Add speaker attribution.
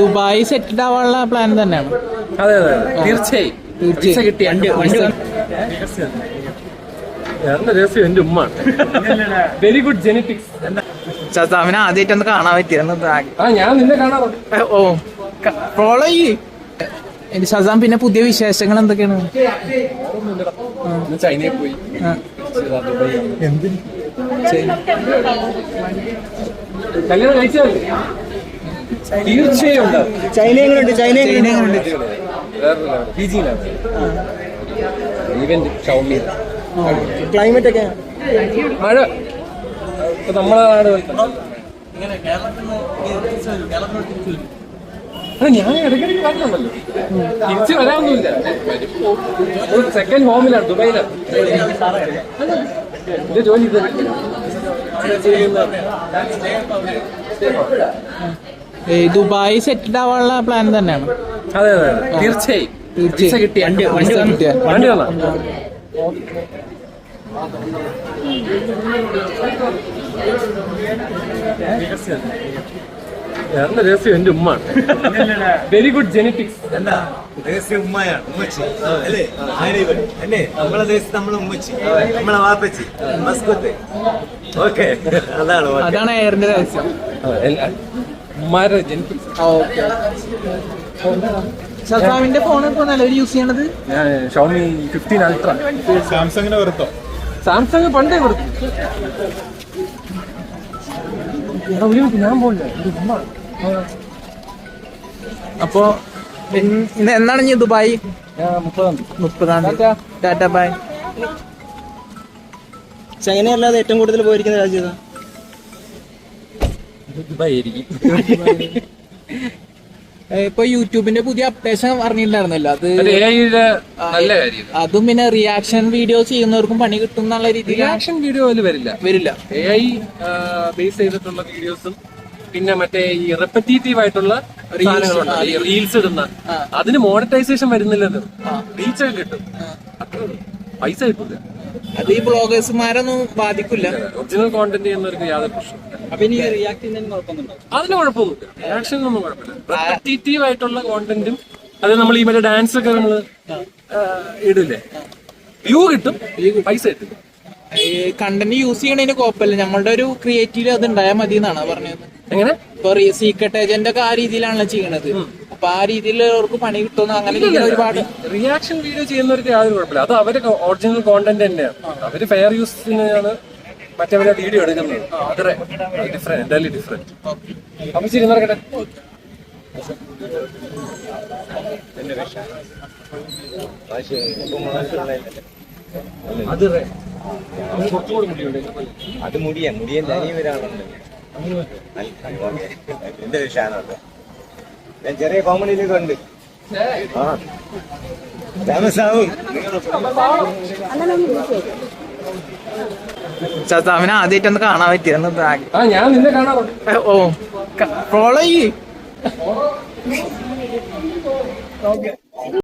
Speaker 1: Dubai സെറ്റിൽ ആവാനുള്ള plan തന്നെയാണ്.
Speaker 2: അതെ അതെ. തീർച്ചയായും. വിസ എന്റെ രഹസ്യം എന്റെ വെരി ഗുഡ് ജെനറ്റിക്സ്
Speaker 1: ചാത്താവിനെ ആദ്യമായിട്ട് ഒന്ന് കാണാൻ പറ്റിയിരുന്നു
Speaker 2: ആ ഞാൻ നിന്നെ കാണാറുണ്ട്.
Speaker 1: ഓ. ഫോളോ ചെയ്യ്. എന്റെ ഷസാം പിന്നെ പുതിയ വിശേഷങ്ങൾ എന്തൊക്കെയാണ്?
Speaker 2: ചൈനയിൽ പോയി. കല്യാണം കഴിച്ചതല്ലേ? തീർച്ചയായും
Speaker 3: ചൈന എങ്ങനെയുണ്ട് ചൈന
Speaker 1: എങ്ങനെയുണ്ട്?
Speaker 2: Event Xiaomi.
Speaker 3: ക്ലൈമറ്റ് ഒക്കെ?
Speaker 2: മഴ. ഇപ്പൊ നമ്മളെ നാട് ഞാൻ ഇടയ്ക്കിടയ്ക്ക് പറഞ്ഞുണ്ടല്ലോ തിരിച്ച് വരാനൊന്നുമില്ല. ഒരു സെക്കൻഡ് ഹോമിലാണ് ദുബൈയിലാണ്. എന്റെ ജോലി ഇത്.
Speaker 1: ഏ, ദുബായ് സെറ്റിൽ ആവാനുള്ള പ്ലാൻ തന്നെയാണ്.
Speaker 2: അതെ അതെ അതെ. തീർച്ചയായും. എന്റെ രഹസ്യം? എന്റെ ഉമ്മ വെരി ഗുഡ് ജെനറ്റിക്സ്
Speaker 4: ദേശീയ ഉമ്മയാണ്. ഉമ്മച്ചി. അല്ലേ? ആരെ അല്ലേ? നമ്മളെ ദേശത്ത് നമ്മളെ ഉമ്മച്ചി. നമ്മളെ വാപ്പച്ചി. മസ്കത്ത്. ഓക്കെ. അതാണ്
Speaker 1: അതാണ് രഹസ്യം. ഷസാമിന്റെ ഫോൺ ഇപ്പൊ നിലവിൽ യൂസ് ചെയ്യണത്?
Speaker 2: ഞാൻ ഷോമി ഫിഫ്റ്റീൻ അൾട്ര
Speaker 5: സാംസങ്ങിന്റെ വെറുത്തോ
Speaker 2: സാംസങ് പണ്ടേ വെറുത്തു എടാ, ഒരു മിനിറ്റ് ഞാൻ പോകില്ല
Speaker 1: അപ്പോ ഇന്ന് എന്നാണ് ഇനി ദുബായ്?
Speaker 2: ഞാൻ മുപ്പതാം
Speaker 1: ടാറ്റ. ബൈ
Speaker 3: ചൈന അല്ലാതെ ഏറ്റവും കൂടുതൽ പോയിരിക്കുന്ന രാജ്യം ഏതാ?
Speaker 2: ദുബായ് ആയിരിക്കും
Speaker 1: ഇപ്പൊ യൂട്യൂബിന്റെ പുതിയ അപ്ഡേഷൻ അറിഞ്ഞിട്ടുണ്ടായിരുന്നല്ലോ. അത്
Speaker 2: അത്
Speaker 1: പിന്നെ റിയാക്ഷൻ വീഡിയോ ചെയ്യുന്നവർക്കും പണി കിട്ടും എന്നുള്ള രീതിയിൽ
Speaker 2: റിയാക്ഷൻ വീഡിയോ അതിൽ വരില്ല.
Speaker 1: വരില്ല.
Speaker 2: എ ഐ ബേസ് ചെയ്തിട്ടുള്ള വീഡിയോസും പിന്നെ മറ്റേ ഈ റെപ്പറ്റേറ്റീവ് ആയിട്ടുള്ള സാധനങ്ങളുണ്ട്. റീൽസ് ഇടുന്ന. അതിന് മോണിറ്റൈസേഷൻ വരുന്നില്ലല്ലോ. റീച്ച് ഒക്കെ കിട്ടും. പൈസ കിട്ടില്ല
Speaker 1: അത് ഈ ബ്ലോഗേഴ്സുമാരൊന്നും ബാധിക്കില്ല.
Speaker 2: ഒറിജിനൽ കോണ്ടന്റ് ചെയ്യുന്നവർക്ക് യാതൊരു പ്രശ്നമില്ല അതിന് കുഴപ്പമൊന്നുമില്ല. റിയാക്ഷനൊന്നും കുഴപ്പമില്ല. റെപ്പറ്റീറ്റീവ് ആയിട്ടുള്ള കോണ്ടന്റും അത് നമ്മൾ ഈ മറ്റേ ഡാൻസ് ഒക്കെ നമ്മൾ ഇടില്ലേ? വ്യൂ കിട്ടും പൈസ കിട്ടും.
Speaker 1: കണ്ടന്റ് യൂസ് ചെയ്യണതിന് കുഴപ്പമില്ല. ഞങ്ങളുടെ ഒരു ക്രിയേറ്റീവ് അത് ഉണ്ടായാൽ മതി എന്നാണ് പറഞ്ഞത്?
Speaker 2: എങ്ങനെ?
Speaker 1: ഇപ്പൊ സീക്രട്ട് ഏജന്റ് ഒക്കെ ആ രീതിയിലാണല്ലോ ചെയ്യണത്. അപ്പൊ ആ രീതിയിൽ അവർക്ക് പണി കിട്ടുമെന്ന് അങ്ങനെ ഒരുപാട്
Speaker 2: റിയാക്ഷൻ വീഡിയോ ചെയ്യുന്നവർക്ക് യാതൊരു കുഴപ്പമില്ല. അത് അവർ ഒറിജിനൽ കോണ്ടന്റ് തന്നെയാണ്. അവർ ഫെയർ യൂസിനാണ് മറ്റവരെ വീഡിയോ എടുക്കുന്നത്. അത്ര ഡിഫറെന്റ് എന്തായാലും ഡിഫറെന്റ് അപ്പൊ ശരി നടക്കട്ടെ? അത്. re- അത് കുറച്ചുകൂടി മുടിയുണ്ട്
Speaker 4: അത് മുടിയ മുടിയൻ ഒരാളുണ്ട് എന്റെ ഷാനുണ്ട് ഞാൻ ചെറിയ കോമഡിയിലൊക്കെ ഉണ്ട്. ആ. ഫേമസ് ആവും
Speaker 1: ഷസാമിനെ ആദ്യമായിട്ടൊന്ന് കാണാൻ പറ്റിയിരുന്നു
Speaker 2: ആ ഞാൻ നിന്നെ
Speaker 1: ഓ ഫോളോ ചെയ്യ്. ഓക്കെ